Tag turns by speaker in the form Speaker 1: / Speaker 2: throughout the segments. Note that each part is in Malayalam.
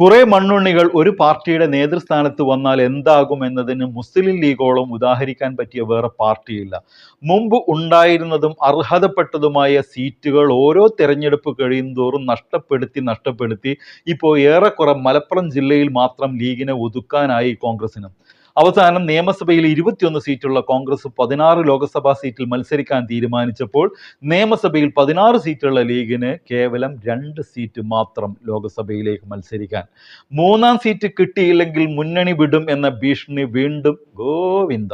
Speaker 1: കുറെ മണ്ണുണ്ണികൾ ഒരു പാർട്ടിയുടെ നേതൃസ്ഥാനത്ത് വന്നാൽ എന്താകും എന്നതിന് മുസ്ലിം ലീഗോളം ഉദാഹരിക്കാൻ പറ്റിയ വേറെ പാർട്ടിയില്ല. മുമ്പ് ഉണ്ടായിരുന്നതും അർഹതപ്പെട്ടതുമായ സീറ്റുകൾ ഓരോ തെരഞ്ഞെടുപ്പ് കഴിയുന്തോറും നഷ്ടപ്പെടുത്തി നഷ്ടപ്പെടുത്തി ഇപ്പോൾ ഏറെക്കുറെ മലപ്പുറം ജില്ലയിൽ മാത്രം ലീഗിനെ ഒതുക്കാനായി കോൺഗ്രസിനും. അവസാനം നിയമസഭയിൽ ഇരുപത്തിയൊന്ന് സീറ്റുള്ള കോൺഗ്രസ് പതിനാറ് ലോക്സഭാ സീറ്റിൽ മത്സരിക്കാൻ തീരുമാനിച്ചപ്പോൾ നിയമസഭയിൽ പതിനാറ് സീറ്റുള്ള ലീഗിന് കേവലം രണ്ട് സീറ്റ് മാത്രം ലോക്സഭയിലേക്ക് മത്സരിക്കാൻ. മൂന്നാം സീറ്റ് കിട്ടിയില്ലെങ്കിൽ മുന്നണി വിടും എന്ന ഭീഷണി വീണ്ടും ഗോവിന്ദ.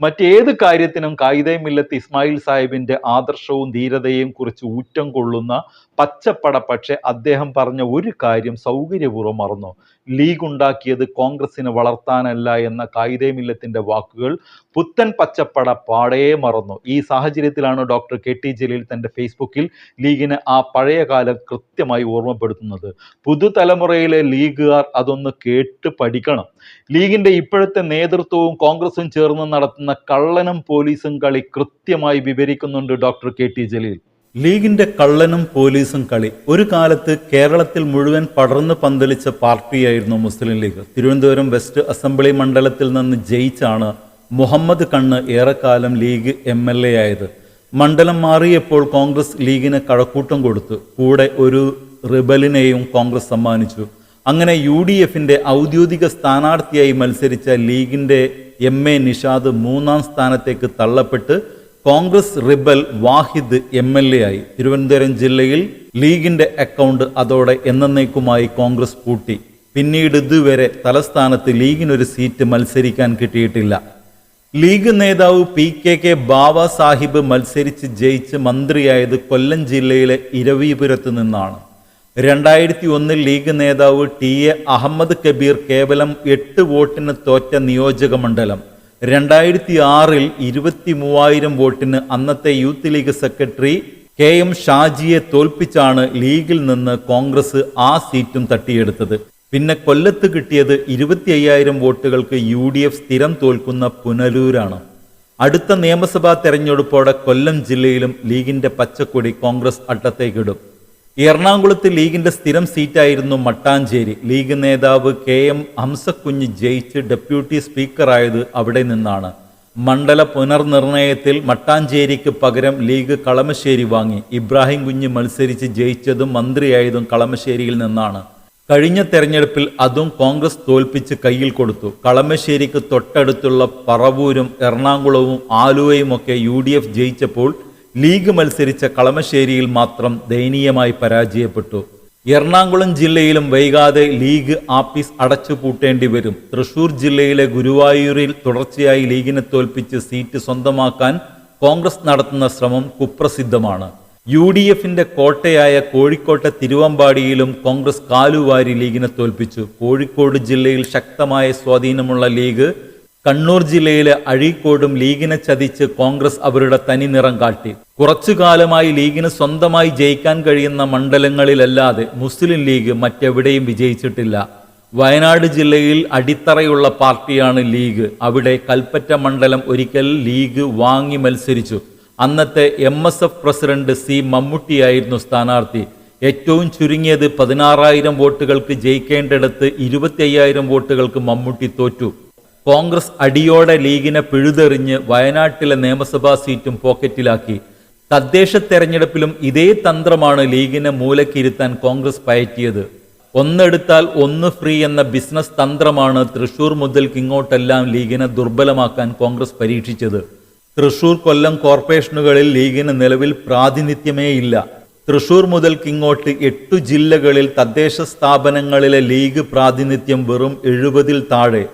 Speaker 1: മറ്റേത് കാര്യത്തിനും കായികമില്ലത്ത് ഇസ്മായിൽ സാഹിബിന്റെ ആദർശവും ധീരതയും കുറിച്ച് ഊറ്റം കൊള്ളുന്ന പച്ചപ്പട പക്ഷേ അദ്ദേഹം പറഞ്ഞ ഒരു കാര്യം സൗകര്യപൂർവം മറന്നു. ലീഗ് ഉണ്ടാക്കിയത് കോൺഗ്രസിനെ വളർത്താനല്ല എന്ന കായികമില്ലത്തിന്റെ വാക്കുകൾ പുത്തൻ പച്ചപ്പട പാടേ മറന്നു. ഈ സാഹചര്യത്തിലാണ് ഡോക്ടർ കെ ടി ജലീൽ തന്റെ ഫേസ്ബുക്കിൽ ലീഗിന് ആ പഴയ കാലം കൃത്യമായി ഓർമ്മപ്പെടുത്തുന്നത്. പുതുതലമുറയിലെ ലീഗുകാർ അതൊന്ന് കേട്ട് പഠിക്കണം. ലീഗിന്റെ ഇപ്പോഴത്തെ നേതൃത്വവും കോൺഗ്രസും ചേർന്ന് നടത്തുന്ന കള്ളനും പോലീസും കളി കൃത്യമായി വിവരിക്കുന്നുണ്ട് ഡോക്ടർ കെ ടി ജലീൽ. ലീഗിന്റെ കള്ളനും പോലീസും കളി ഒരു കാലത്ത് കേരളത്തിൽ മുഴുവൻ പടർന്നു പന്തലിച്ച പാർട്ടിയായിരുന്നു Muslim League. Thiruvananthapuram West assembly മണ്ഡലത്തിൽ നിന്ന് ജയിച്ചാണ് മുഹമ്മദ് കണ്ണ് ഏറെക്കാലം ലീഗ് എം എൽ എ ആയത്. മണ്ഡലം മാറിയപ്പോൾ കോൺഗ്രസ് ലീഗിന് കഴക്കൂട്ടം കൊടുത്തു. കൂടെ ഒരു റിബലിനെയും കോൺഗ്രസ് സമ്മാനിച്ചു. അങ്ങനെ യു ഡി എഫിന്റെ ഔദ്യോഗിക സ്ഥാനാർത്ഥിയായി മത്സരിച്ച ലീഗിന്റെ എം എ നിഷാദ് മൂന്നാം സ്ഥാനത്തേക്ക് തള്ളപ്പെട്ട് Congress rebel Wahid M L A ആയി. തിരുവനന്തപുരം ജില്ലയിൽ ലീഗിന്റെ അക്കൗണ്ട് അതോടെ എന്നേക്കുമായി കോൺഗ്രസ് പൂട്ടി. പിന്നീട് ഇതുവരെ തലസ്ഥാനത്ത് ലീഗിനൊരു സീറ്റ് മത്സരിക്കാൻ കിട്ടിയിട്ടില്ല. ലീഗ് നേതാവ് P K K Bava Sahib മത്സരിച്ച് ജയിച്ച് മന്ത്രിയായത് കൊല്ലം ജില്ലയിലെ ഇരവീപുരത്ത് നിന്നാണ്. രണ്ടായിരത്തി ഒന്നിൽ ലീഗ് നേതാവ് ടി എ അഹമ്മദ് കബീർ കേവലം എട്ട് വോട്ടിന് തോറ്റ നിയോജക മണ്ഡലം. രണ്ടായിരത്തി ആറിൽ ഇരുപത്തി മൂവായിരം വോട്ടിന് അന്നത്തെ Youth League secretary K M ഷാജിയെ തോൽപ്പിച്ചാണ് ലീഗിൽ നിന്ന് കോൺഗ്രസ് ആ സീറ്റും തട്ടിയെടുത്തത്. പിന്നെ കൊല്ലത്ത് കിട്ടിയത് ഇരുപത്തി അയ്യായിരം വോട്ടുകൾക്ക് യു ഡി എഫ് സ്ഥിരം തോൽക്കുന്ന പുനലൂരാണ്. അടുത്ത നിയമസഭാ തെരഞ്ഞെടുപ്പോടെ കൊല്ലം ജില്ലയിലും ലീഗിന്റെ പച്ചക്കൊടി കോൺഗ്രസ് അട്ടത്തേക്കിടും. എറണാകുളത്ത് ലീഗിന്റെ സ്ഥിരം സീറ്റായിരുന്നു മട്ടാഞ്ചേരി. ലീഗ് നേതാവ് കെ എം ഹംസക്കുഞ്ഞ് ജയിച്ച് ഡെപ്യൂട്ടി സ്പീക്കറായത് അവിടെ നിന്നാണ്. മണ്ഡല പുനർനിർണയത്തിൽ മട്ടാഞ്ചേരിക്ക് പകരം ലീഗ് കളമശ്ശേരി വാങ്ങി. ഇബ്രാഹിം കുഞ്ഞ് മത്സരിച്ച് ജയിച്ചതും മന്ത്രിയായതും കളമശ്ശേരിയിൽ നിന്നാണ്. കഴിഞ്ഞ തെരഞ്ഞെടുപ്പിൽ അതും കോൺഗ്രസ് തോൽപ്പിച്ച് കയ്യിൽ കൊടുത്തു. കളമശ്ശേരിക്ക് തൊട്ടടുത്തുള്ള പറവൂരും എറണാകുളവും ആലുവയുമൊക്കെ യു ഡി എഫ് ജയിച്ചപ്പോൾ ലീഗ് മത്സരിച്ച കളമശ്ശേരിയിൽ മാത്രം ദയനീയമായി പരാജയപ്പെട്ടു. എറണാകുളം ജില്ലയിലും വൈകാതെ ലീഗ് ആഫീസ് അടച്ചുപൂട്ടേണ്ടി വരും. തൃശൂർ ജില്ലയിലെ ഗുരുവായൂരിൽ തുടർച്ചയായി ലീഗിനെ തോൽപ്പിച്ച് സീറ്റ് സ്വന്തമാക്കാൻ കോൺഗ്രസ് നടത്തുന്ന ശ്രമം കുപ്രസിദ്ധമാണ്. യു ഡി എഫിന്റെ കോട്ടയായ കോഴിക്കോട്ടെ തിരുവമ്പാടിയിലും കോൺഗ്രസ് കാലുവാരി ലീഗിനെ തോൽപ്പിച്ചു. കോഴിക്കോട് ജില്ലയിൽ ശക്തമായ സ്വാധീനമുള്ള ലീഗ് കണ്ണൂർ ജില്ലയിലെ അഴീക്കോടും ലീഗിനെ ചതിച്ച് കോൺഗ്രസ് അവരുടെ തനി നിറം കാട്ടി. കുറച്ചു കാലമായി ലീഗിന് സ്വന്തമായി ജയിക്കാൻ കഴിയുന്ന മണ്ഡലങ്ങളിലല്ലാതെ മുസ്ലിം ലീഗ് മറ്റെവിടെയും വിജയിച്ചിട്ടില്ല. വയനാട് ജില്ലയിൽ അടിത്തറയുള്ള പാർട്ടിയാണ് ലീഗ്. അവിടെ കൽപ്പറ്റ മണ്ഡലം ഒരിക്കൽ ലീഗ് വാങ്ങി മത്സരിച്ചു. അന്നത്തെ M S F president C മമ്മൂട്ടിയായിരുന്നു സ്ഥാനാർത്ഥി. ഏറ്റവും ചുരുങ്ങിയത് പതിനാറായിരം വോട്ടുകൾക്ക് ജയിക്കേണ്ടിടത്ത് ഇരുപത്തി വോട്ടുകൾക്ക് മമ്മൂട്ടി തോറ്റു. കോൺഗ്രസ് അടിയോടെ ലീഗിനെ പിഴുതെറിഞ്ഞ് വയനാട്ടിലെ നിയമസഭാ സീറ്റും പോക്കറ്റിലാക്കി. തദ്ദേശ തെരഞ്ഞെടുപ്പിലും ഇതേ തന്ത്രമാണ് ലീഗിനെ മൂലക്കിരുത്താൻ കോൺഗ്രസ് പയറ്റിയത്. ഒന്നെടുത്താൽ ഒന്ന് ഫ്രീ എന്ന ബിസിനസ് തന്ത്രമാണ് തൃശൂർ മുതൽ ഇങ്ങോട്ടെല്ലാം ലീഗിനെ ദുർബലമാക്കാൻ കോൺഗ്രസ് പരീക്ഷിച്ചത്. തൃശൂർ കൊല്ലം കോർപ്പറേഷനുകളിൽ ലീഗിന് നിലവിൽ പ്രാതിനിധ്യമേ ഇല്ല. തൃശൂർ മുതൽ ഇങ്ങോട്ട് എട്ടു ജില്ലകളിൽ തദ്ദേശ സ്ഥാപനങ്ങളിലെ ലീഗ് പ്രാതിനിധ്യം വെറും എഴുപതിൽ താഴെ.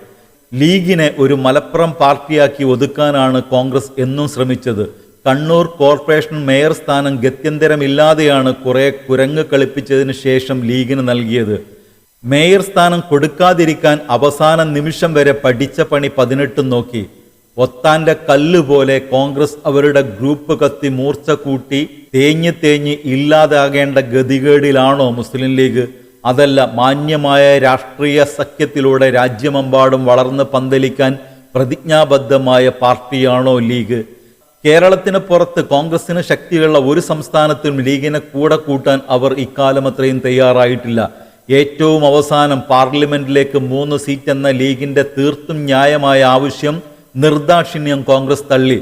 Speaker 1: ലീഗിനെ ഒരു മലപ്പുറം പാർട്ടിയാക്കി ഒതുക്കാനാണ് കോൺഗ്രസ് എന്നും ശ്രമിച്ചത്. കണ്ണൂർ കോർപ്പറേഷൻ മേയർ സ്ഥാനം ഗത്യന്തരമില്ലാതെയാണ് കുറെ കുരങ്ങ് കളിപ്പിച്ചതിന് ശേഷം ലീഗിന് നൽകിയത്. മേയർ സ്ഥാനം കൊടുക്കാതിരിക്കാൻ അവസാന നിമിഷം വരെ പഠിച്ച പണി പതിനെട്ടും നോക്കി. ഒത്താന്റെ കല്ല് പോലെ കോൺഗ്രസ് അവരുടെ ഗ്രൂപ്പ് കത്തി മൂർച്ച കൂട്ടി തേഞ്ഞ് തേഞ്ഞ് ഇല്ലാതാകേണ്ട ഗതികേടിലാണോ മുസ്ലിം ലീഗ്? അതല്ല മാന്യമായ രാഷ്ട്രീയ സഖ്യത്തിലൂടെ രാജ്യമെമ്പാടും വളർന്ന് പന്തലിക്കാൻ പ്രതിജ്ഞാബദ്ധമായ പാർട്ടിയാണോ ലീഗ്? കേരളത്തിന് പുറത്ത് കോൺഗ്രസിന് ശക്തിയുള്ള ഒരു സംസ്ഥാനത്തും ലീഗിനെ കൂടെ കൂട്ടാൻ അവർ ഇക്കാലം അത്രയും തയ്യാറായിട്ടില്ല. ഏറ്റവും അവസാനം പാർലമെന്റിലേക്ക് മൂന്ന് സീറ്റ് എന്ന ലീഗിന്റെ തീർത്തും ന്യായമായ ആവശ്യം നിർദാക്ഷിണ്യം കോൺഗ്രസ് തള്ളി.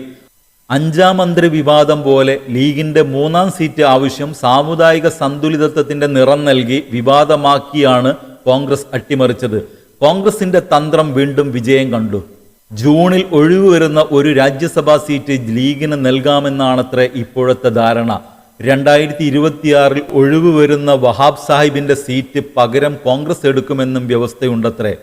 Speaker 1: അഞ്ചാം മന്ത്രി വിവാദം പോലെ ലീഗിന്റെ മൂന്നാം സീറ്റ് ആവശ്യം സാമുദായിക സന്തുലിതത്വത്തിന്റെ നിറം നൽകി വിവാദമാക്കിയാണ് കോൺഗ്രസ് അട്ടിമറിച്ചത്. കോൺഗ്രസിന്റെ തന്ത്രം വീണ്ടും വിജയം കണ്ടു. ജൂണിൽ ഒഴിവ് വരുന്ന ഒരു രാജ്യസഭാ സീറ്റ് ലീഗിന് നൽകാമെന്നാണത്രേ ഇപ്പോഴത്തെ ധാരണ. രണ്ടായിരത്തി ഇരുപത്തിയാറിൽ ഒഴിവ് വരുന്ന വഹാബ് സാഹിബിന്റെ സീറ്റ് പകരം കോൺഗ്രസ് എടുക്കുമെന്നും വ്യവസ്ഥയുണ്ടത്രേ.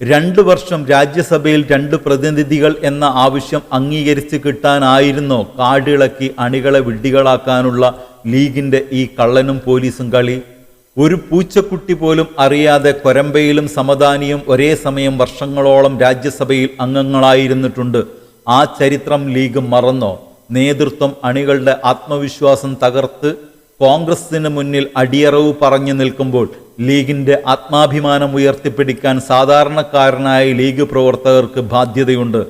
Speaker 1: രണ്ടു വർഷം രാജ്യസഭയിൽ രണ്ട് പ്രതിനിധികൾ എന്ന ആവശ്യം അംഗീകരിച്ച് കിട്ടാനായിരുന്നോ കാടിളക്കി അണികളെ വിഡ്ഢികളാക്കാനുള്ള ലീഗിന്റെ ഈ കള്ളനും പോലീസും കളി. ഒരു പൂച്ചക്കുട്ടി പോലും അറിയാതെ കൊരമ്പയിലും സമദാനിയും ഒരേ സമയം വർഷങ്ങളോളം രാജ്യസഭയിൽ അംഗങ്ങളായിരുന്നിട്ടുണ്ട്. ആ ചരിത്രം ലീഗ് മറന്നോ? നേതൃത്വം അണികളുടെ ആത്മവിശ്വാസം തകർത്ത് കോൺഗ്രസിന് മുന്നിൽ അടിയറവ് പറഞ്ഞു നിൽക്കുമ്പോൾ ലീഗിന്റെ ആത്മാഭിമാനം ഉയർത്തിപ്പിടിക്കാൻ സാധാരണക്കാരനായ ലീഗ് പ്രവർത്തകർക്ക് ബാധ്യതയുണ്ട്.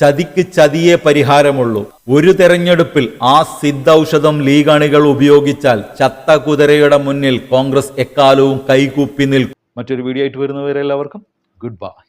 Speaker 1: ചതിക്ക് ചതിയെ പരിഹാരമുള്ളൂ. ഒരു തെരഞ്ഞെടുപ്പിൽ ആ സിദ്ധൌഷധം ലീഗ് അണികൾ ഉപയോഗിച്ചാൽ ചത്ത കുതിരയുടെ മുന്നിൽ കോൺഗ്രസ് എക്കാലവും കൈകൂപ്പി നിൽക്കും. മറ്റൊരു വീഡിയോ ആയിട്ട് വരുന്നവരെല്ലാവർക്കും ഗുഡ് ബൈ.